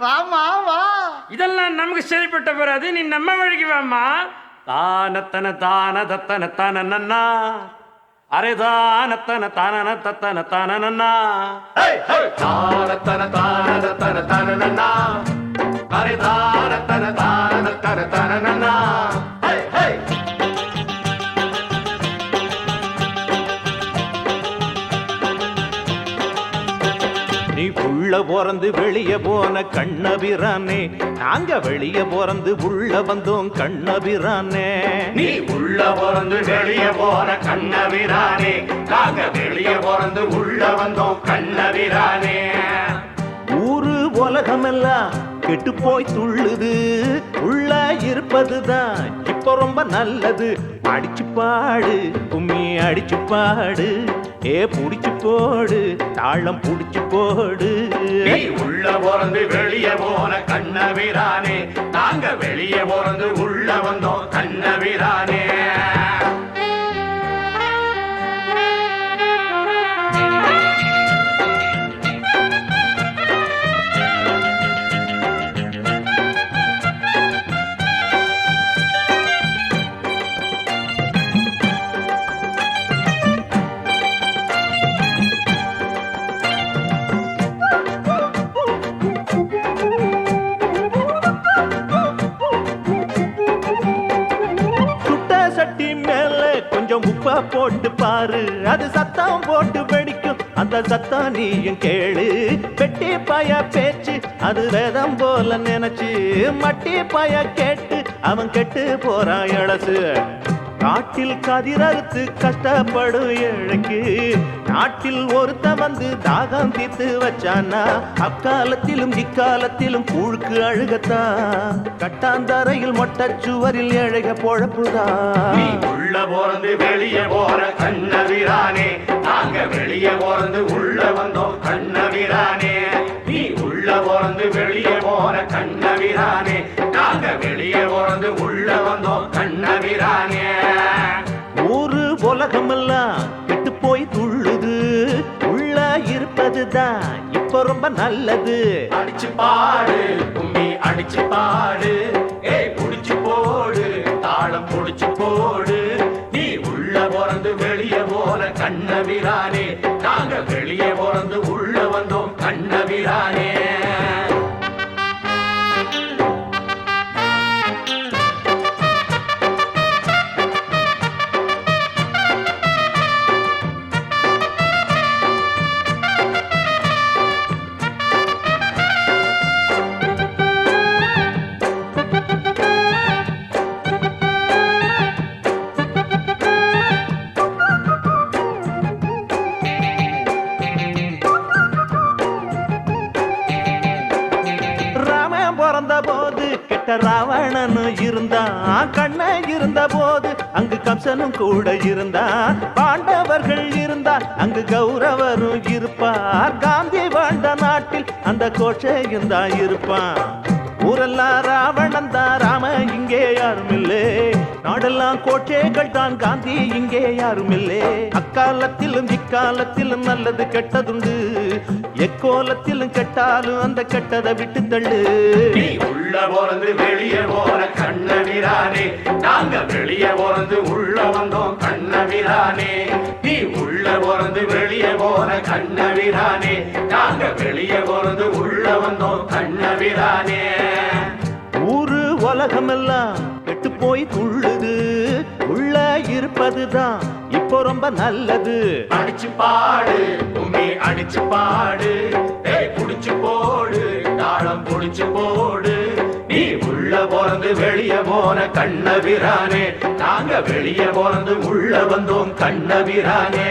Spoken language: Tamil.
வாமா வா. இதெல்லாம் நமக்கு சரிப்பட்ட வராது நீ நம்ம வழிக்கு வாமா தானத்தன தான தத்தன தான நன்னா அரே தானத்தன தான தத்தன தான நன்னா தானத்தன தான அரே தானத்தன தான தத்தன நீ புள்ள பிறந்து வெளிய போன கண்ணபிரானே. நாங்க வெளிய பிறந்து உள்ள வந்தோம் கண்ணபிரானே. நீ உள்ள பிறந்து வெளிய போன கண்ணவிரானே நாங்க வெளிய பிறந்து உள்ள வந்தோம் கண்ணவிரானே ஊரு உலகமெல்லாம் கெட்டு போய் துள்ளுது. உள்ள இருப்பதுதான் இப்ப ரொம்ப நல்லது. அடிச்சு பாடு கும்மி அடிச்சு பாடு. ஏ புடிச்சு போடு தாளம் புடிச்சு போடு. உள்ள பிறந்து வெளியே போன கண்ண வீரானே நாங்க வெளியே பிறந்து உள்ள வந்தோம் கண்ண வீரானே கொஞ்சம் உப்பா போட்டு பாரு. அது சத்தம் போட்டு வெடிக்கும். அந்த சத்தம் நீயும் கேளு. பெட்டி பாய பேச்சு அது வேதம் போல நினைச்சு. மட்டி பாய கேட்டு அவன் கெட்டு போறான் இழசு காட்டில் கதிரறுத்து கஷ்டப்படும் ஏழைக்கு நாட்டில் ஒருத்த வந்து தாகம் தீர்த்து வச்சானா அக்காலத்திலும் இக்காலத்திலும் கூழுக்கு அழுகத்தான். கட்டாந்தரையில் மொட்டச்சுவரில் எழுக பொழப்புதான். உள்ள போறது வெளியே போற கண்ணவிரானே நாங்க வெளியே போறது உள்ள வந்தோம் கண்ணவிரானே நீ உள்ள போறது வெளியே போற கண்ணவிரானே நாங்க வெளியே போறது உள்ள இருப்பதுதான் இப்ப ரொம்ப நல்லது. அடிச்சு பாடு கும்மி அடிச்சு பாடு. ஏய் புடிச்சு போடு தாளம் புடிச்சு போடு. நீ உள்ள பிறந்து வெளிய போல கண்ணவிரானே பிறந்த போது கெட்ட ராவணன் இருந்தான் கண்ண இருந்த போது அங்கு கம்சனும் கூட இருந்தான் பாண்டவர்கள் இருந்தார் அங்கு கௌரவரும் இருப்பார். காந்தி வாழ்ந்த நாட்டில் அந்த கோட்சையும் தான் இருப்பான். ஊரெல்லாம் ராவணன் தான் ராம இங்கே யாரும் இல்லே. நாடெல்லாம் கோட்டைகள் தான் காந்தி இங்கே யாரும் இல்லே. அக்காலத்திலும் இக்காலத்திலும் நல்லது கெட்டதுண்டு. எக்கோலத்திலும் கெட்டாலும் அந்த கெட்டதை விட்டு தள்ளு. நீ உள்ள பிறந்து வெளிய போன கண்ணவிரானே நாங்க வெளிய பிறந்து உள்ள வந்தோம் கண்ணவிரானே நீ உள்ள பிறந்து வெளிய போன கண்ணவிரானே நாங்க வெளிய பிறந்து உள்ள வந்தோம் கண்ணவிரானே ஊரு உலகமெல்லாம் இருப்பதுதான் இப்போ ரொம்ப நல்லது. அடிச்சு பாடு உண்மை அடிச்சு பாடு. புடிச்சு போடு தாளம் புடிச்சு போடு. நீ உள்ள பிறந்து வெளிய போன கண்ணபிரானே. நாங்க வெளிய பிறந்து உள்ள வந்தோம் கண்ணபிரானே.